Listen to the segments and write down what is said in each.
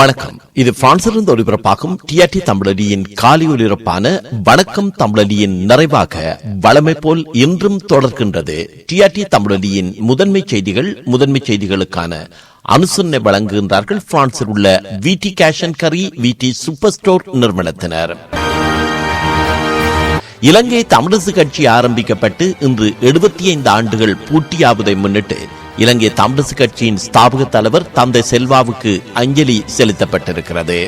வணக்கம். இது பிரான்சிலிருந்து ஒளிபரப்பாகும் டிஆர்டி தமிழடியின் காலி ஒளிபரப்பான வணக்கம் தமிழடியின் நிறைவாக வளமை போல் இன்றும் தொடர்கின்றது. டிஆர்டி தமிழடியின் முதன்மை செய்திகள் முதன்மை செய்திகளுக்கான அனுசரணை வழங்குகின்றார்கள் பிரான்சில் உள்ள விடி கேஷ் அண்ட் கரி விடி சூப்பர் ஸ்டோர் நிறுவனத்தினர். இலங்கை தமிழரசு கட்சி ஆரம்பிக்கப்பட்டு இன்று எழுபத்தி ஐந்து ஆண்டுகள் பூர்த்தியாவதை முன்னிட்டு இலங்கை தமிழிசு கட்சியின் ஸ்தாபக தலைவர் தந்தை செல்வாவுக்கு அஞ்சலி செலுத்தப்பட்டிருக்கிறது.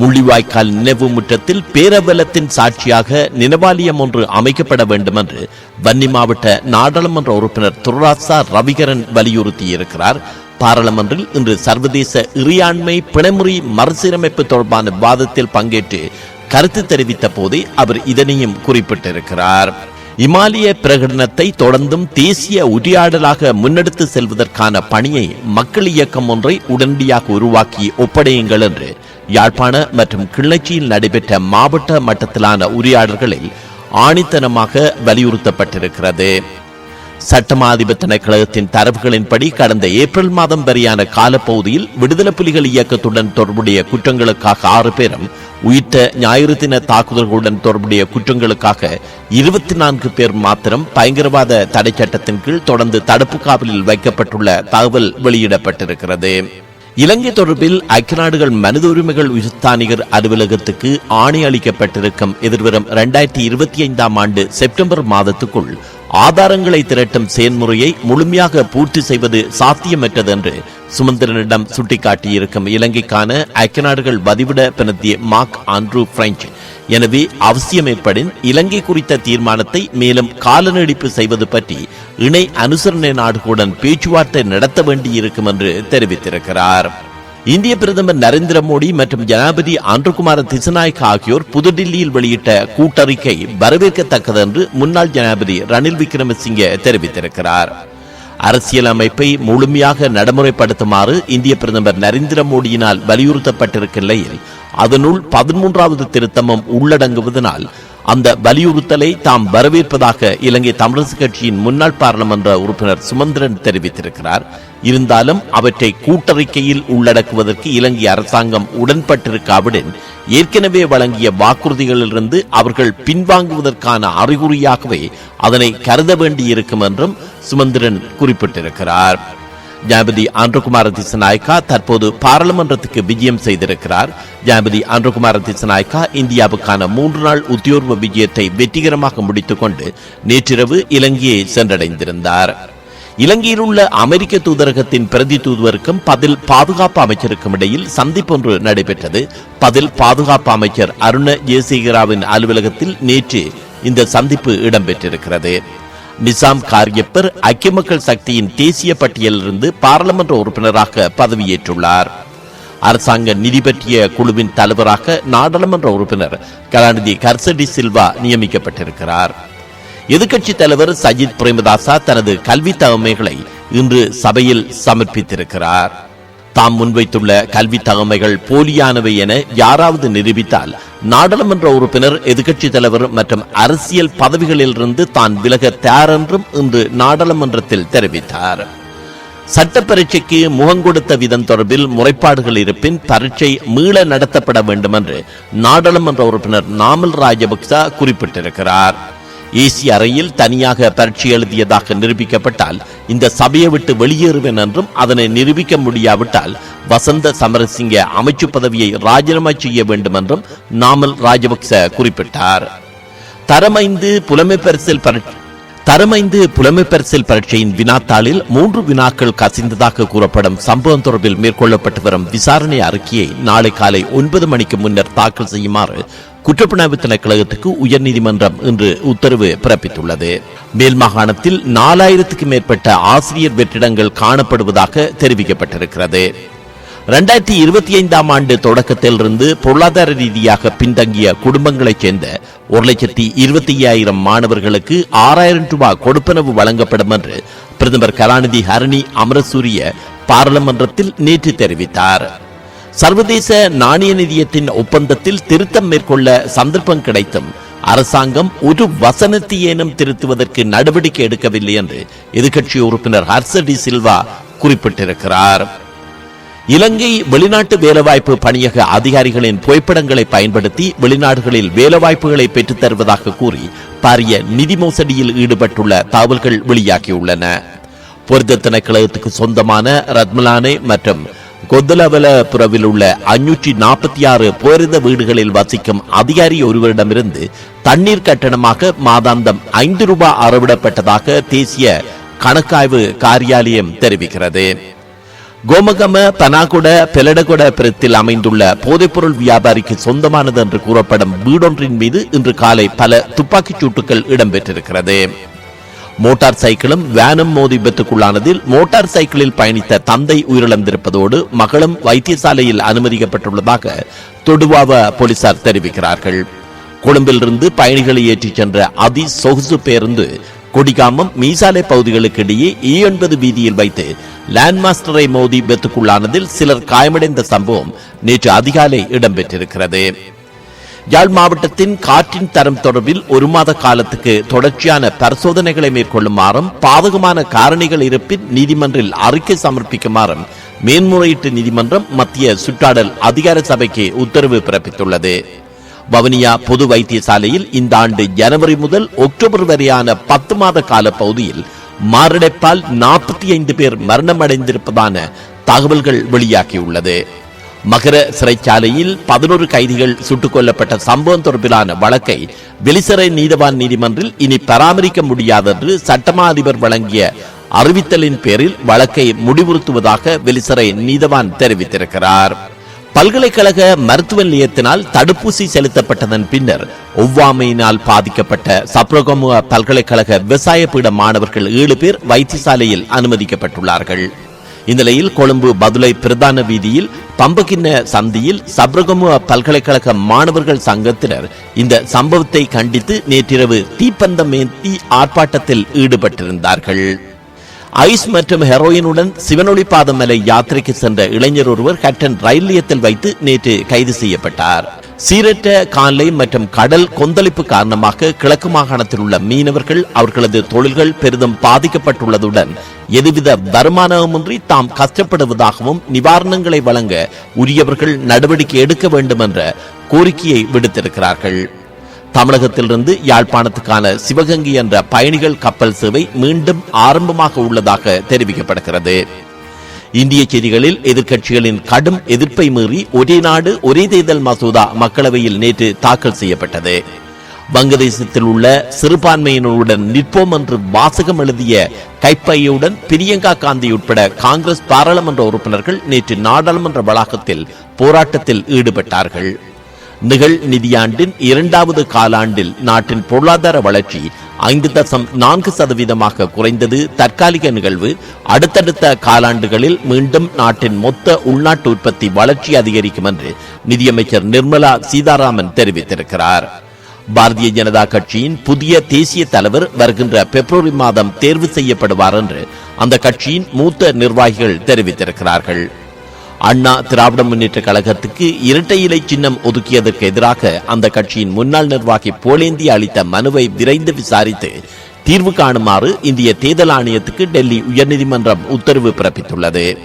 முள்ளிவாய்க்கால் நினைவு முற்றத்தில் பேரவலத்தின் சாட்சியாக நினைவாலயம் ஒன்று அமைக்கப்பட வேண்டும் என்று வன்னி மாவட்ட நாடாளுமன்ற உறுப்பினர் துரராசா ரவிகரன் வலியுறுத்தியிருக்கிறார். பாராளுமன்றில் இன்று சர்வதேச இறையாண்மை பிணைமுறை மறுசீரமைப்பு தொடர்பான விவாதத்தில் பங்கேற்று கருத்து தெரிவித்த போதே அவர் இதனையும் குறிப்பிட்டிருக்கிறார். இமாலய பிரகடனத்தை தொடர்ந்தும் தேசிய உரையாடலாக முன்னெடுத்து செல்வதற்கான பணியை மக்கள் இயக்கம் ஒன்றை உடனடியாக உருவாக்கி ஒப்படையுங்கள் என்று யாழ்ப்பாண மற்றும் கிளர்ச்சியில் நடைபெற்ற மாவட்ட மட்டத்திலான உரையாடல்களில் ஆணித்தனமாக வலியுறுத்தப்பட்டிருக்கிறது. சட்டமாதிபத்தின கழகத்தின் தரவுகளின்படி கடந்த ஏப்ரல் மாதம் வரையான காலப்பகுதியில் விடுதலை புலிகள் இயக்கத்துடன் தொடர்புடைய குற்றங்களுக்காக ஆறு பேரும் உயிர்த்த ஞாயிறு தின தாக்குதல்களுடன் தொடர்புடைய குற்றங்களுக்காக இருபத்தி நான்கு பேர் மாத்திரம் பயங்கரவாத தடை சட்டத்தின் கீழ் தொடர்ந்து தடுப்பு காவலில் வைக்கப்பட்டுள்ள தகவல் வெளியிடப்பட்டிருக்கிறது. இலங்கை தொடர்பில் ஐக்கிய நாடுகள் மனித உரிமைகள் உயர்ஸ்தானிகர் அலுவலகத்துக்கு ஆணை அளிக்கப்பட்டிருக்கும் எதிர்வரும் இரண்டாயிரத்தி இருபத்தி ஐந்தாம் ஆண்டு செப்டம்பர் மாதத்துக்குள் ஆதாரங்களை திரட்டும் செயல்முறையை முழுமையாக பூர்த்தி செய்வது சாத்தியமற்றது என்று சுமந்திரனிடம் சுட்டிக்காட்டியிருக்கும் இலங்கைக்கான ஐக்கிய நாடுகள் பதிவிட பிணத்திய மார்க் ஆண்ட்ரூ பிரெஞ்ச். எனவே அவசியம் ஏற்படின் இலங்கை குறித்த தீர்மானத்தை மேலும் காலநடிப்பு செய்வது பற்றி இணை அனுசரணை நாடுகளுடன் பேச்சுவார்த்தை நடத்த வேண்டியிருக்கும் என்று தெரிவித்திருக்கிறார். இந்திய பிரதமர் நரேந்திர மோடி மற்றும் ஜனாபதி அன்றுகுமார திசநாயக் ஆகியோர் புதுடில்லியில் வெளியிட்ட கூட்டறிக்கை வரவேற்கத்தக்கது என்று முன்னாள் ஜனாபதி ரணில் விக்ரமசிங்கே தெரிவித்திருக்கிறார். அரசியல் அமைப்பை முழுமையாக நடைமுறைப்படுத்துமாறு இந்திய பிரதமர் நரேந்திர மோடியினால் வலியுறுத்தப்பட்டிருக்க நிலையில் அதனுள் பதிமூன்றாவது திருத்தமும் உள்ளடங்குவதனால் அந்த வலியுறுத்தலை தாம் வரவேற்பதாக இலங்கை தமிழரசு கட்சியின் முன்னாள் பாராளுமன்ற உறுப்பினர் சுமந்திரன் தெரிவித்திருக்கிறார். இருந்தாலும் அவற்றை கூட்டறிக்கையில் உள்ளடக்குவதற்கு இலங்கை அரசாங்கம் உடன்பட்டிருக்காவிடன் ஏற்கனவே வழங்கிய வாக்குறுதிகளிலிருந்து அவர்கள் பின்வாங்குவதற்கான அறிகுறியாகவே அதனை கருத வேண்டியிருக்கும் என்றும் சுமந்திரன் குறிப்பிட்டிருக்கிறார். ஜனாபதி ஆண்டகுமார திசநாயக்கா தற்போது பாராளுமன்றத்துக்கு விஜயம் செய்திருக்கிறார். ஜனாபதி ஆண்டகுமார திசநாயக்கா இந்தியாவுக்கான மூன்று நாள் உத்தியோர்வ விஜயத்தை வெற்றிகரமாக முடித்துக் கொண்டு நேற்றிரவு இலங்கையை சென்றடைந்திருந்தார். இலங்கையில் உள்ள அமெரிக்க தூதரகத்தின் பிரதி தூதுவருக்கும் பதில் பாதுகாப்பு அமைச்சருக்கும் இடையில் சந்திப்பு ஒன்று நடைபெற்றது. பதில் பாதுகாப்பு அமைச்சர் அருண ஜெயசேகராவின் அலுவலகத்தில் நேற்று இந்த சந்திப்பு இடம்பெற்றிருக்கிறது. நிசாம் காரியப்பர் ஐக்கிய மக்கள் சக்தியின் தேசிய பட்டியலிருந்து பாராளுமன்ற உறுப்பினராக பதவியேற்றுள்ளார். அரசாங்க நிதி பற்றிய குழுவின் தலைவராக நாடாளுமன்ற உறுப்பினர் கலாநிதி கர்சடி சில்வா நியமிக்கப்பட்டிருக்கிறார். எதிர்க்கட்சி தலைவர் சஜித் பிரேமதாசா தனது கல்வி தகமைகளை இன்று சபையில் சமர்ப்பித்திருக்கிறார். தாம் முன்வைத்துள்ள கல்வி தகமைகள் போலியானவை என யாராவது நிரூபித்தால் நாடாளுமன்ற உறுப்பினர் எதிர்க்கட்சி தலைவர் மற்றும் அரசியல் பதவிகளிலிருந்து தான் விலக தயாரென்றும் இன்று நாடாளுமன்றத்தில் தெரிவித்தார். சட்ட பரீட்சைக்கு முகங்கொடுத்த விதம் தொடர்பில் முறைப்பாடுகள் இருப்பின் பரீட்சை மீள நடத்தப்பட வேண்டும் என்று நாடாளுமன்ற உறுப்பினர் நாமல் ராஜபக்சா குறிப்பிட்டிருக்கிறார். ஏசி அறையில் தனியாக பரீட்சை எழுதியதாக நிரூபிக்கப்பட்டால் இந்த சபையை விட்டு வெளியேறுவேன் என்றும் அதனை நிரூபிக்க முடியாவிட்டால் வசந்த சமரசிங்க அமைச்சு பதவியை ராஜினாமா செய்ய வேண்டும் என்றும் நாமல் ராஜபக்ச குறிப்பிட்டார். தரமைந்து புலமை பரிசில் தரமைந்து புலமை பரிசில் பரீட்சையின் வினாத்தாளில் மூன்று வினாக்கள் கசிந்ததாக கூறப்படும் சம்பவம் தொடர்பில் மேற்கொள்ளப்பட்டு வரும் விசாரணை அறிக்கையை நாளை காலை ஒன்பது மணிக்கு முன்னர் தாக்கல் செய்யுமாறு குற்றப்புலனாய்வு திணைக்கழகத்துக்கு உயர்நீதிமன்றம் இன்று உத்தரவு பிறப்பித்துள்ளது. மேல் மாகாணத்தில் நாலாயிரத்துக்கும் மேற்பட்ட ஆசிரியர் வெற்றிடங்கள் காணப்படுவதாக தெரிவிக்கப்பட்டிருக்கிறது. இரண்டாயிரத்தி இருபத்தி ஐந்தாம் ஆண்டு தொடக்கத்திலிருந்து பொருளாதார ரீதியாக பின்தங்கிய குடும்பங்களைச் சேர்ந்த ஒரு லட்சத்தி இருபத்தி ஐயாயிரம் மாணவர்களுக்கு ஆறாயிரம் ரூபாய் கொடுப்பனவு வழங்கப்படும் என்று பிரதமர் கலாநிதி ஹரணி அமரசூரிய பாராளுமன்றத்தில் நேற்று தெரிவித்தார். சர்வதேச நாணய நிதியத்தின் ஒப்பந்தத்தில் திருத்தம் மேற்கொள்ள சந்தர்ப்பம் கிடைத்தும் அரசாங்கம் ஒரு வசனத்தையேனும் திருத்துவதற்கு நடவடிக்கை எடுக்கவில்லை என்று எதிர்கட்சி உறுப்பினர் ஹர்சடி சில்வா குறிப்பிட்டிருக்கிறார். இலங்கை வெளிநாட்டு வேலைவாய்ப்பு பணியக அதிகாரிகளின் புகைப்படங்களை பயன்படுத்தி வெளிநாடுகளில் வேலைவாய்ப்புகளை பெற்றுத் தருவதாக கூறி பாரிய நிதி மோசடியில் ஈடுபட்டுள்ள தகவல்கள் வெளியாகியுள்ளன. பொருத்த திணைக்களத்துக்கு சொந்தமான ரத்மலானே மற்றும் கொத்தலவலபுரவில் உள்ள அஞ்சூற்றி நாற்பத்தி ஆறு போரித வீடுகளில் வசிக்கும் அதிகாரி ஒருவரிடமிருந்து தண்ணீர் கட்டணமாக மாதாந்தம் ஐந்து ரூபாய் அறவிடப்பட்டதாக தேசிய கணக்காய்வு காரியாலயம் தெரிவிக்கிறது. கோமகம பனாகுட பெலடகுட பிரத்தில் அமைந்துள்ள போதைப்பொருள் வியாபாரிக்கு சொந்தமானது என்று கூறப்படும் வீடொன்றின் மீது இன்று காலை பல துப்பாக்கிச் சூட்டுகள் இடம்பெற்றிருக்கிறது. மோட்டார் சைக்கிளும் வேனும் மோதி விபத்துக்குள்ளானதில் மோட்டார் சைக்கிளில் பயணித்த தந்தை உயிரிழந்திருப்பதோடு மகளும் வைத்தியசாலையில் அனுமதிக்கப்பட்டுள்ளதாக தொடுவாவ போலீசார் தெரிவிக்கிறார்கள். கொழும்பிலிருந்து பயணிகளை ஏற்றிச் சென்ற அதி சொகுசு பேருந்து கொடிகாமம் மீசாலை பகுதிகளுக்கு இடையே இ ஒன்பது வீதியில் வைத்து லேண்ட் மாஸ்டரை மோதி விபத்துக்குள்ளானதில் சிலர் காயமடைந்த சம்பவம் நேற்று அதிகாலை இடம்பெற்றிருக்கிறது. யாழ் மாவட்டத்தின் காற்றின் தரம் தொடர்பில் ஒரு மாத காலத்துக்கு தொடர்ச்சியான பரிசோதனைகளை மேற்கொள்ளுமாறும் பாதகமான காரணிகள் இருப்பின் நீதிமன்றில் அறிக்கை சமர்ப்பிக்குமாறும் மேன்முறையீட்டு நீதிமன்றம் மத்திய சுற்றாடல் அதிகார சபைக்கு உத்தரவு பிறப்பித்துள்ளது. வவுனியா பொது வைத்தியசாலையில் இந்த ஆண்டு ஜனவரி முதல் அக்டோபர் வரையான பத்து மாத கால பகுதியில் மாரடைப்பால் நாற்பத்தி ஐந்து பேர் மரணமடைந்திருப்பதான தகவல்கள் வெளியாகியுள்ளது. மகர சிறைச்சாலையில் பதினோரு கைதிகள் சுட்டுக் கொல்லப்பட்ட சம்பவம் தொடர்பிலான வழக்கை வெளிசிறை நீதவான் நீதிமன்றில் இனி பராமரிக்க முடியாதென்று சட்டமா அதிபர் வழங்கிய அறிவித்தலின் பேரில் வழக்கை முடிவுறுத்துவதாக வெளிசிறை நீதவான் தெரிவித்திருக்கிறார். பல்கலைக்கழக மருத்துவ நிலையத்தினால் தடுப்பூசி செலுத்தப்பட்டதன் பின்னர் ஒவ்வாமையினால் பாதிக்கப்பட்ட சப்ரகமுக பல்கலைக்கழக விவசாய பீட மாணவர்கள் ஏழு பேர் வைத்தியசாலையில் அனுமதிக்கப்பட்டுள்ளார்கள். இந்நிலையில் கொழும்பு பதுளை பிரதான வீதியில் பம்பகின்ன சந்தியில் சப்ரகமுவ பல்கலைக்கழக மாணவர்கள் சங்கத்தினர் இந்த சம்பவத்தை கண்டித்து நேற்றிரவு தீப்பந்தம் ஏந்தி ஆர்ப்பாட்டத்தில் ஈடுபட்டிருந்தார்கள். ஐஸ் மற்றும் ஹெரோயினுடன் சிவனொளி பாதமலை யாத்திரைக்கு சென்ற இளைஞர் ஒருவர் ஹட்டன் ரயில் நிலையத்தில் வைத்து நேற்று கைது செய்யப்பட்டார். சீரற்ற காலை மற்றும் கடல் கொந்தளிப்பு காரணமாக கிழக்கு மாகாணத்தில் உள்ள மீனவர்கள் அவர்களது தொழில்கள் பெரிதும் பாதிக்கப்பட்டுள்ளதுடன் எதுவித வருமானமுமின்றி தாம் கஷ்டப்படுவதாகவும் நிவாரணங்களை வழங்க உரியவர்கள் நடவடிக்கை எடுக்க வேண்டும் என்ற கோரிக்கையை விடுத்திருக்கிறார்கள். தமிழகத்திலிருந்து யாழ்ப்பாணத்துக்கான சிவகங்கை என்ற பயணிகள் கப்பல் சேவை மீண்டும் ஆரம்பமாக உள்ளதாக தெரிவிக்கப்படுகிறது. இந்திய செய்திகளில் எதிர்க்கட்சிகளின் கடும் எதிர்ப்பை மீறி ஒரே நாடு ஒரே தேர்தல் மசோதா மக்களவையில் நேற்று தாக்கல் செய்யப்பட்டது. வங்கதேசத்தில் உள்ள சிறுபான்மையினருடன் நிற்போம் என்று வாசகம் எழுதிய கைப்பையுடன் பிரியங்கா காந்தி உட்பட காங்கிரஸ் பாராளுமன்ற உறுப்பினர்கள் நேற்று நாடாளுமன்ற வளாகத்தில் போராட்டத்தில் ஈடுபட்டார்கள். நிகழ் நிதியாண்டின் இரண்டாவது காலாண்டில் நாட்டின் பொருளாதார வளர்ச்சி ஐந்து தசம் நான்கு சதவீதமாக குறைந்தது. தற்காலிக நிகழ்வு. அடுத்தடுத்த காலாண்டுகளில் மீண்டும் நாட்டின் மொத்த உள்நாட்டு உற்பத்தி வளர்ச்சி அதிகரிக்கும் என்று நிதியமைச்சர் நிர்மலா சீதாராமன் தெரிவித்திருக்கிறார். பாரதிய ஜனதா கட்சியின் புதிய தேசிய தலைவர் வருகின்ற பிப்ரவரி மாதம் தேர்வு செய்யப்படுவார் என்று அந்த கட்சியின் மூத்த நிர்வாகிகள் தெரிவித்திருக்கிறார்கள். அண்ணா திராவிட முன்னேற்ற கழகத்துக்கு இரட்டை இலை சின்னம் ஒதுக்கியதற்கு எதிராக அந்த கட்சியின் முன்னாள் நிர்வாகி போலேந்தி அளித்த மனுவை விரைந்து விசாரித்து தீர்வு காணுமாறு இந்திய தேர்தல் ஆணையத்துக்கு டெல்லி உயர்நீதிமன்றம் உத்தரவு பிறப்பித்துள்ளது.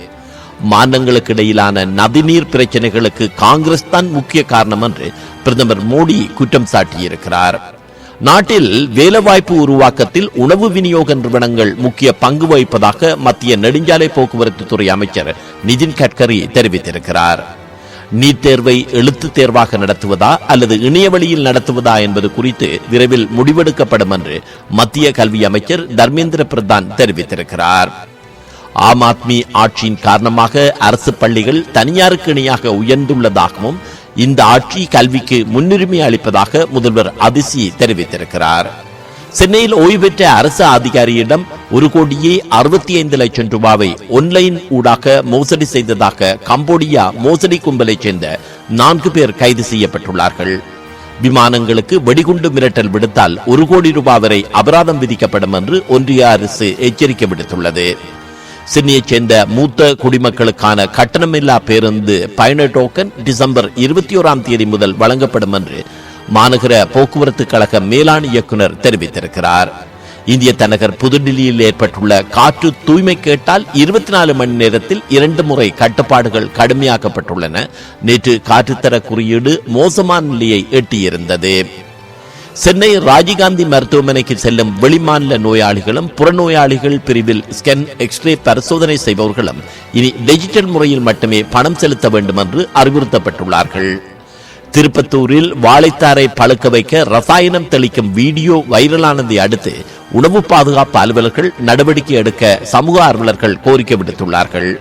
மாநிலங்களுக்கு இடையிலான நதிநீர் பிரச்சனைகளுக்கு காங்கிரஸ் தான் முக்கிய காரணம் என்று பிரதமர் மோடி குற்றம் சாட்டியிருக்கிறார். நாட்டில் வேலைவாய்ப்பு உருவாக்கத்தில் உணவு விநியோக நிறுவனங்கள் முக்கிய பங்கு வகிப்பதாக மத்திய நெடுஞ்சாலை போக்குவரத்து துறை அமைச்சர் நிதின் கட்கரி தெரிவித்திருக்கிறார். நீட் தேர்வை எழுத்து தேர்வாக நடத்துவதா அல்லது இணைய வழியில் நடத்துவதா என்பது குறித்து விரைவில் முடிவெடுக்கப்படும் என்று மத்திய கல்வி அமைச்சர் தர்மேந்திர பிரதான் தெரிவித்திருக்கிறார். ஆம் ஆத்மி ஆட்சியின் காரணமாக அரசு பள்ளிகள் தனியாருக்கு இணையாக உயர்ந்துள்ளதாகவும் இந்த ஆட்சி கல்விக்கு முன்னுரிமை அளிப்பதாக முதல்வர் அதிசி தெரிவித்திருக்கிறார். சென்னையில் ஓய்வு பெற்ற அரசு அதிகாரியிடம் ஒரு கோடியே அறுபத்தி ஐந்து லட்சம் ரூபாவை ஒன்லைன் ஊடாக மோசடி செய்ததாக கம்போடியா மோசடி கும்பலைச் சேர்ந்த நான்கு பேர் கைது செய்யப்பட்டுள்ளார்கள். விமானங்களுக்கு வெடிகுண்டு மிரட்டல் விடுத்தால் ஒரு கோடி ரூபாய் வரை அபராதம் விதிக்கப்படும் என்று ஒன்றிய அரசு எச்சரிக்கை விடுத்துள்ளது. சிட்னியைச் சேர்ந்த மூத்த குடிமக்களுக்கான கட்டணமில்லா பேருந்து பயண டோக்கன் டிசம்பர் இருபத்தி ஓராம் தேதி முதல் வழங்கப்படும் என்று மாநகர போக்குவரத்து கழக மேலாண் இயக்குனர் தெரிவித்திருக்கிறார். இந்திய தலைநகர் புதுடில்லியில் ஏற்பட்டுள்ள காற்று தூய்மை கேட்டால் இருபத்தி நாலு மணி நேரத்தில் இரண்டு முறை கட்டுப்பாடுகள் கடுமையாக்கப்பட்டுள்ளன. நேற்று காற்றுத்தர குறியீடு மோசமான நிலையை எட்டியிருந்தது. சென்னை ராஜீவ்காந்தி மருத்துவமனைக்கு செல்லும் வெளிமாநில நோயாளிகளும் புறநோயாளிகள் பிரிவில் ஸ்கேன் எக்ஸ்ரே பரிசோதனை செய்பவர்களும் இனி டிஜிட்டல் முறையில் மட்டுமே பணம் செலுத்த வேண்டும் என்று அறிவுறுத்தப்பட்டுள்ளார்கள். திருப்பத்தூரில் வாழைத்தாரை பழுக்க வைக்க ரசாயனம் தெளிக்கும் வீடியோ வைரலானதை அடுத்து உணவு பாதுகாப்பு அலுவலர்கள் நடவடிக்கை எடுக்க சமூக ஆர்வலர்கள் கோரிக்கை விடுத்துள்ளார்கள்.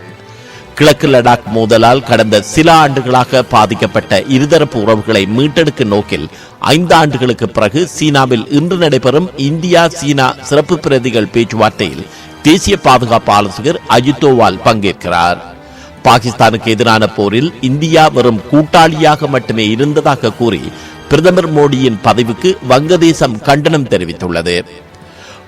கிழக்கு லடாக் மோதலால் கடந்த சில ஆண்டுகளாக பாதிக்கப்பட்ட இருதரப்பு உறவுகளை மீட்டெடுக்கும் நோக்கில் ஐந்து ஆண்டுகளுக்கு பிறகு சீனாவில் இன்று நடைபெறும் இந்தியா சீனா சிறப்பு பிரதிகள் பேச்சுவார்த்தையில் தேசிய பாதுகாப்பு ஆலோசகர் அஜித்தோவால் பங்கேற்கிறார். பாகிஸ்தானுக்கு எதிரான போரில் இந்தியா வெறும் கூட்டாளியாக மட்டுமே இருந்ததாக கூறி பிரதமர் மோடியின் பதவிக்கு வங்கதேசம் கண்டனம் தெரிவித்துள்ளது.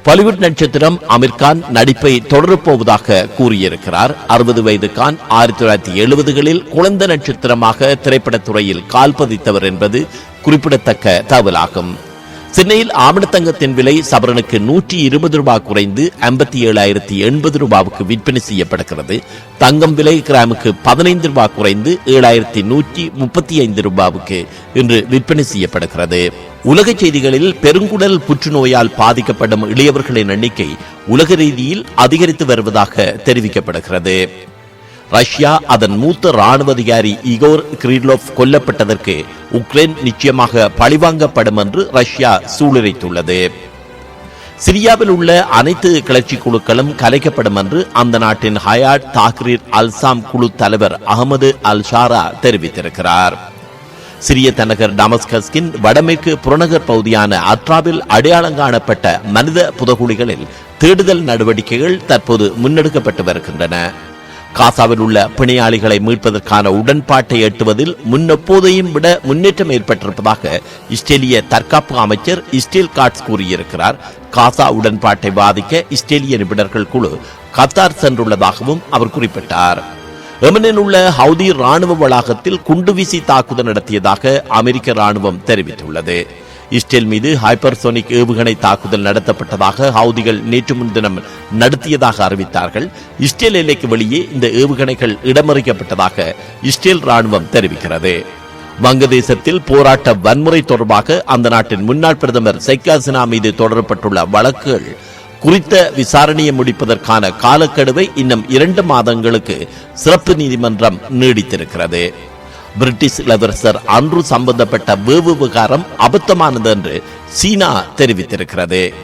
பாலிவுட் நட்சத்திரம் அமீர் கான் நடிப்பை தொடரப்போவதாக கூறியிருக்கிறார். அறுபது வயது கான் ஆயிரத்தி தொள்ளாயிரத்தி எழுபதுகளில் குழந்தை நட்சத்திரமாக திரைப்படத்துறையில் துறையில் கால் பதித்தவர் என்பது குறிப்பிடத்தக்க தகவலாகும். சென்னையில் ஆவணத்தங்கத்தின் விலை சவரனுக்கு நூற்றி இருபது ரூபாய் குறைந்து ஐம்பத்தி ஏழாயிரத்தி எண்பது ரூபாவுக்கு விற்பனை செய்யப்படுகிறது தங்கம் விலை கிராமுக்கு பதினைந்து ரூபாய் குறைந்து ஏழாயிரத்தி நூற்றி முப்பத்தி ஐந்து ரூபாவுக்கு இன்று விற்பனை செய்யப்படுகிறது. உலக செய்திகளில் பெருங்குடல் புற்றுநோயால் பாதிக்கப்படும் இளையவர்களின் எண்ணிக்கை உலக ரீதியில் அதிகரித்து வருவதாக தெரிவிக்கப்படுகிறது. ரஷ்யா அதன் மூத்த ராணுவ அதிகாரி இகோர் கிரிலோவ் கொல்லப்பட்டதற்கு உக்ரைன் நிச்சயமாக பழிவாங்கப்படும் என்று ரஷ்யா சூளுரைத்துள்ளது. சிரியாவில் உள்ள அனைத்து கிளர்ச்சி குழுக்களும் கலைக்கப்படும் என்று அந்த நாட்டின் ஹயாட் தாக்ரீர் அல்சாம் குழு தலைவர் அகமது அல் ஷாரா தெரிவித்திருக்கிறார். சிரிய தலைநகர் டமஸ்கஸ்கின் வடமேற்கு புறநகர் பகுதியான அட்ராவில் அடையாளம் காணப்பட்ட மனித புதகுழிகளில் தேடுதல் நடவடிக்கைகள் தற்போது முன்னெடுக்கப்பட்டு வருகின்றன. காசாவில் உள்ள பிணையாளிகளை மீட்பதற்கான உடன்பாட்டை எட்டுவதில் முன்னெப்போதையும் விட முன்னேற்றம் ஏற்பட்டிருப்பதாக இஸ்ரேலிய தற்காப்பு அமைச்சர் இஸ்ரேல் காட்ஸ் கூறியிருக்கிறார். காசா உடன்பாட்டை பாதிக்க இஸ்ரேலிய நிபுணர்கள் குழு கத்தார் சென்றுள்ளதாகவும் அவர் குறிப்பிட்டார். எமனில் உள்ள ஹவுதி ராணுவ வளாகத்தில் குண்டுவீசி தாக்குதல் நடத்தியதாக அமெரிக்க ராணுவம் தெரிவித்துள்ளது. இஸ்ரேல் மீது ஹைப்பர்சோனிக் ஏவுகணை தாக்குதல் நடத்தப்பட்டதாக ஹவுதிகள் நேற்று முன்தினம் நடத்தியதாக அறிவித்தார்கள். இஸ்ரேல் எல்லைக்கு வெளியே இந்த ஏவுகணைகள் இடமறிக்கப்பட்டதாக இஸ்ரேல் ராணுவம் தெரிவிக்கிறது. வங்கதேசத்தில் போராட்ட வன்முறை தொடர்பாக அந்த நாட்டின் முன்னாள் பிரதமர் ஷேக் ஹசினா மீது தொடரப்பட்டுள்ள வழக்குகள் குறித்த விசாரணையை முடிப்பதற்கான காலக்கெடுவை இன்னும் இரண்டு மாதங்களுக்கு சிறப்பு நீதிமன்றம் நீடித்திருக்கிறது. பிரிட்டிஷ் இளவரசர் அன்று சம்பந்தப்பட்ட வேவு விவகாரம் அபத்தமானது என்று சீனா தெரிவித்திருக்கிறது.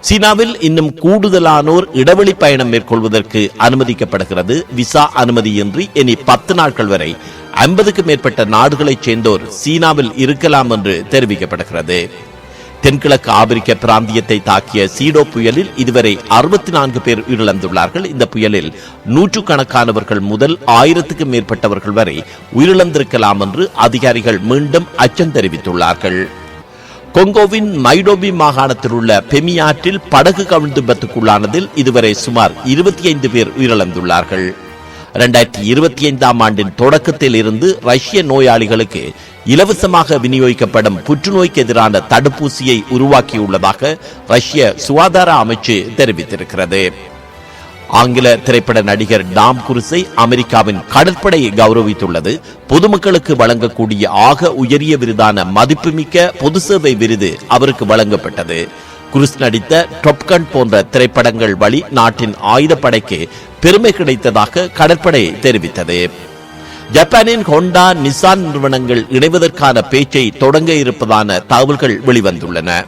சீனாவில் இன்னும் கூடுதலானோர் இடைவெளி பயணம் மேற்கொள்வதற்கு அனுமதிக்கப்படுகிறது. விசா அனுமதியின்றி இனி பத்து நாட்கள் வரை ஐம்பதுக்கும் மேற்பட்ட நாடுகளைச் சேர்ந்தோர் சீனாவில் இருக்கலாம் என்று தெரிவிக்கப்படுகிறது. தென்கிழக்கு ஆப்பிரிக்க பிராந்தியத்தை தாக்கிய சீடோ புயலில் இதுவரை அறுபத்தி நான்கு பேர் உயிரிழந்துள்ளார்கள். இந்த புயலில் நூற்றுக்கணக்கானவர்கள் முதல் ஆயிரத்துக்கும் மேற்பட்டவர்கள் வரை உயிரிழந்திருக்கலாம் என்று அதிகாரிகள் மீண்டும் அச்சம் தெரிவித்துள்ளார்கள். கொங்கோவின் மைடோபி மாகாணத்தில் உள்ள பெமியாற்றில் படகு கவிழ்ந்து விபத்துக்குள்ளானதில் இதுவரை சுமார் இருபத்தி ஐந்து பேர் உயிரிழந்துள்ளார்கள். இரண்டாயிரத்தி இருபத்தி ஐந்தாம் ஆண்டின் தொடக்கத்தில் இருந்து ரஷ்ய நோயாளிகளுக்கு இலவசமாக விநியோகிக்கப்படும் புற்றுநோய்க்கு எதிரான தடுப்பூசியை உருவாக்கியுள்ளதாக ரஷ்ய சுகாதார அமைச்சு தெரிவித்திருக்கிறது. ஆங்கில திரைப்பட நடிகர் டாம் குருசை அமெரிக்காவின் கடற்படை கௌரவித்துள்ளது. பொதுமக்களுக்கு வழங்கக்கூடிய ஆக உயரிய விருதான மதிப்புமிக்க பொது சேவை விருது அவருக்கு வழங்கப்பட்டது. குருஸ் நடித்த டொப்கன் போன்ற திரைப்படங்கள் வழி நாட்டின் ஆயுதப்படைக்கு பெருமை கிடைத்ததாக கடற்படை தெரிவித்தது. ஜப்பானின் ஹோண்டா நிசான் நிறுவனங்கள் இணைவதற்கான பேச்சை தொடங்க இருப்பதான தகவல்கள் வெளிவந்துள்ளன.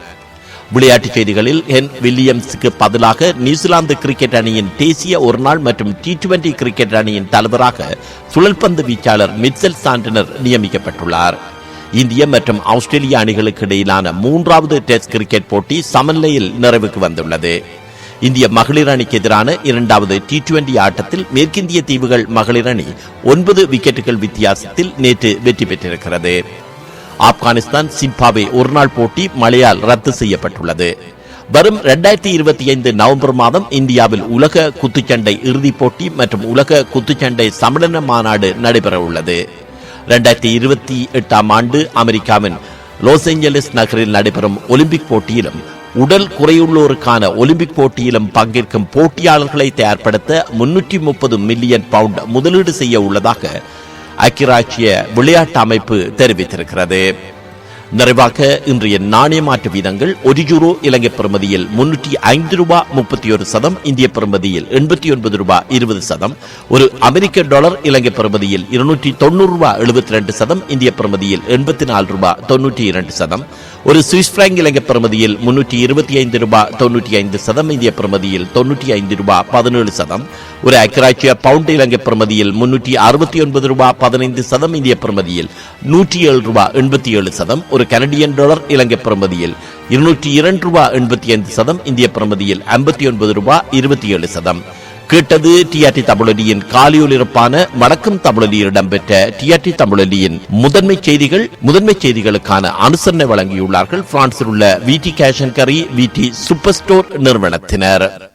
விளையாட்டுச் செய்திகளில் ஹென் வில்லியம்ஸுக்கு பதிலாக நியூசிலாந்து கிரிக்கெட் அணியின் தேசிய ஒருநாள் மற்றும் டி டுவெண்டி கிரிக்கெட் அணியின் தலைவராக சுழல்பந்து வீச்சாளர் மிட்சல் சாண்டனர் நியமிக்கப்பட்டுள்ளார். இந்திய மற்றும் ஆஸ்திரேலிய அணிகளுக்கு இடையிலான மூன்றாவது டெஸ்ட் கிரிக்கெட் போட்டி சமநிலையில் நிறைவுக்கு வந்துள்ளது. இந்திய மகளிர் அணிக்கு எதிரான இரண்டாவது டி டுவெண்டி ஆட்டத்தில் மேற்கிந்திய தீவுகள் மகளிர் அணி ஒன்பது விக்கெட்டுகள் வித்தியாசத்தில் நேற்று வெற்றி பெற்றிருக்கிறது. ஆப்கானிஸ்தான் சிம்பாவே ஒருநாள் போட்டி மழையால் ரத்து செய்யப்பட்டுள்ளது. வரும் இரண்டாயிரத்தி இருபத்தி ஐந்து நவம்பர் மாதம் இந்தியாவில் உலக குத்துச்சண்டை இறுதிப் போட்டி மற்றும் உலக குத்துச்சண்டை சம்மேளன மாநாடு நடைபெற உள்ளது இரண்டாயிரத்தி இருபத்தி எட்டாம் ஆண்டு அமெரிக்காவின் லாஸ் ஏஞ்சலிஸ் நகரில் நடைபெறும் ஒலிம்பிக் போட்டியிலும் உடல் குறையுள்ளோருக்கான ஒலிம்பிக் போட்டியிலும் பங்கேற்கும் போட்டியாளர்களை தயார்படுத்த முன்னூற்றி முப்பது மில்லியன் பவுண்ட் முதலீடு செய்ய உள்ளதாக ஐக்கியராட்சிய விளையாட்டு அமைப்பு தெரிவித்திருக்கிறது. நிறைவாக இன்றைய நாணய மாற்று வீதங்கள் ஒரு யூரோ இலங்கை பிரமதியில் முன்னூற்றி ஐந்து ரூபாய் முப்பத்தி ஒரு சதம் இந்திய பிரமதியில் எண்பத்தி ஒன்பது ரூபாய் இருபது சதம் ஒரு அமெரிக்க டாலர் இலங்கை பெறுமதியில் இருநூற்றி தொண்ணூறு ரூபாய் எழுபத்தி ரெண்டு சதம் இந்திய பிரமதியில் எண்பத்தி நாலு ரூபாய் தொன்னூற்றி இரண்டு சதம் ஒரு சுவிஸ் பிராங்க் இலங்கை பிரமதியில் முன்னூற்றி இருபத்தி ஐந்து ரூபாய் தொன்னூற்றி ஐந்து சதம். இந்திய பிரமதியில் தொன்னூற்றி ஐந்து ரூபாய் பதினேழு சதம். ஒரு அக்கராட்சிய பவுண்ட் இலங்கை பிரமதியில் முன்னூற்றி அறுபத்தி ஒன்பது ரூபாய் பதினைந்து சதம். இந்திய பிரமதியில் நூற்றி ஏழு ரூபாய் எண்பத்தி ஏழு சதம். ஒரு கனடியன் டாலர் இலங்கை பிரமதியில் இருநூற்றி இரண்டு ரூபாய் எண்பத்தி ஐந்து சதம். இந்திய பிரமதியில் ஐம்பத்தி ஒன்பது ரூபாய் இருபத்தி ஏழு சதம். கேட்டது டிஆர்டி தமிழொலியின் காலியொலிருப்பான வணக்கம் தமிழொலியில் இடம்பெற்ற டிஆர்டி தமிழொலியின் முதன்மை செய்திகள் முதன்மை செய்திகளுக்கான அனுசரணை வழங்கியுள்ளார்கள். பிரான்சில் உள்ள வி டி கேஷன் கரி வி டி சூப்பர் ஸ்டோர் நிறுவனத்தினர்.